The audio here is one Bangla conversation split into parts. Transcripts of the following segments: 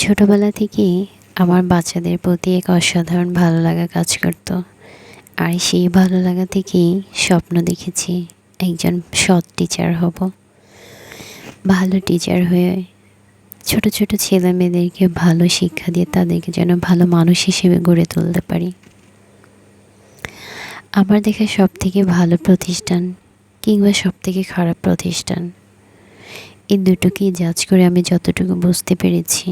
ছোটবেলা থেকেই আমার বাচ্চাদের প্রতি এক অসাধারণ ভালো লাগা কাজ করতো। আর সেই ভালো লাগা থেকেই স্বপ্ন দেখেছি একজন সৎ টিচার হব। ভালো টিচার হয়ে ছোট ছোট ছেলে মেয়েদেরকে ভালো শিক্ষা দিয়ে তাদেরকে যেন ভালো মানুষ হিসেবে গড়ে তুলতে পারি। আমার দেখা সব থেকে ভালো প্রতিষ্ঠান কিংবা সব থেকে খারাপ প্রতিষ্ঠান, এই দুটোকেই জাজ করে আমি যতটুকু বুঝতে পেরেছি।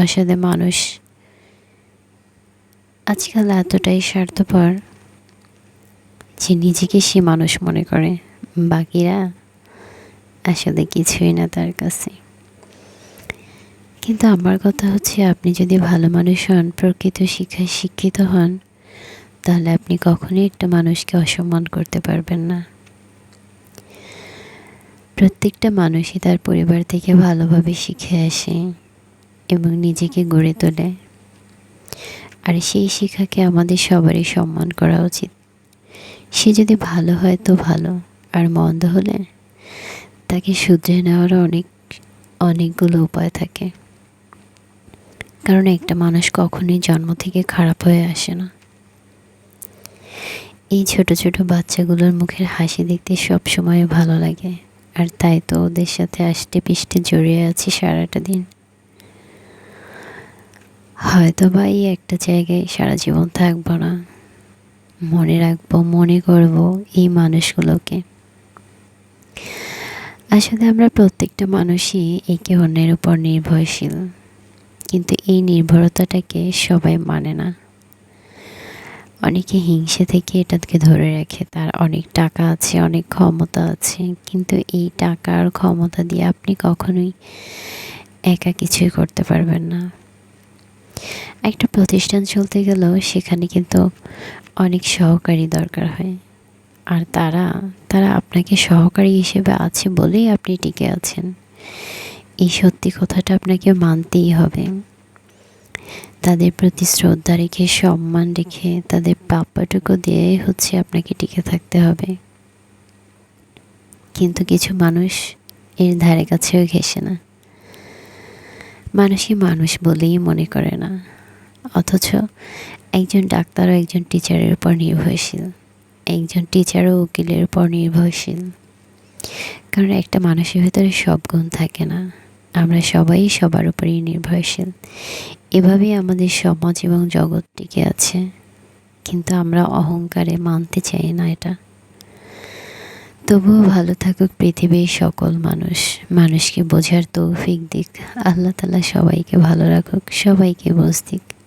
আসলে মানুষ। আজকাল এতটাই স্বার্থপর যে নিজেকে সে মানুষ মনে করে। বাকিরা আসলে কিছুই না তার কাছে। কিন্তু আমার কথা হচ্ছে, আপনি যদি ভালো মানুষ হন, প্রকৃত শিক্ষায় শিক্ষিত হন, তাহলে আপনি কখনোই একটা মানুষকে অসম্মান করতে পারবেন না। প্রত্যেকটা মানুষই তার পরিবার থেকে ভালোভাবে শিখে আসে। এবং নিজেকে গড়ে তোলে। আর সেই শিক্ষাকে আমাদের সবারই সম্মান করা উচিত। সে যদি ভালো হয় তো ভালো, আর মন্দ হলে তাকে শুধরে নেওয়ার অনেক, অনেকগুলো উপায় থাকে। কারণ একটা মানুষ কখনোই জন্ম থেকে খারাপ হয়ে আসে না। এই ছোট ছোট বাচ্চাগুলোর মুখের হাসি দেখতে সব সময় ভালো লাগে। আর তাই তো ওদের সাথে আষ্টে পিষ্টে জড়িয়ে আছি সারাটা দিন। হয়তো বা এই একটা জায়গায় সারা জীবন থাকব না। মনে রাখব, মনে করব এই মানুষগুলোকে। আসলে আমরা প্রত্যেকটা মানুষই একে অন্যের উপর নির্ভরশীল। কিন্তু এই নির্ভরতাটাকে সবাই মানে না। অনেকে হিংসে থেকে এটাকে ধরে রাখে, তার অনেক টাকা আছে, অনেক ক্ষমতা আছে। কিন্তু এই টাকার ক্ষমতা দিয়ে আপনি কখনোই একা কিছুই করতে পারবেন না। একটা প্রতিষ্ঠান চলতে গেলেও সেখানে কিন্তু অনেক সহকারী দরকার হয়। আর তারা তারা আপনাকে সহকারী হিসেবে আছে বলেই আপনি টিকে আছেন। এই সত্যি কথাটা আপনাকে মানতেই হবে। তাদের প্রতি শ্রদ্ধা রেখে, সম্মান রেখে, তাদের প্রাপ্যটুকু দিয়ে হচ্ছে আপনাকে টিকে থাকতে হবে। কিন্তু কিছু মানুষ এর ধারে কাছেও ঘেসে না। মানুষই মানুষ বলেই মনে করে না। অথচ একজন ডাক্তার ও একজন টিচারের উপর নির্ভরশীল। একজন টিচার ও উকিলের উপর নির্ভরশীল। কারণ একটা মানুষের ভেতরে সব গুণ থাকে না। আমরা সবাই সবার উপরেই নির্ভরশীল। এভাবেই আমাদের সমাজ এবং জগৎ টিকে আছে। কিন্তু আমরা অহংকারে মানতে চাই না এটা। তবুও ভালো থাকুক পৃথিবীর সকল মানুষ। মানুষকে বোঝার তৌফিক দিক। আল্লাহ তালা সবাইকে ভালো রাখুক, সবাইকে বোঝ দিক।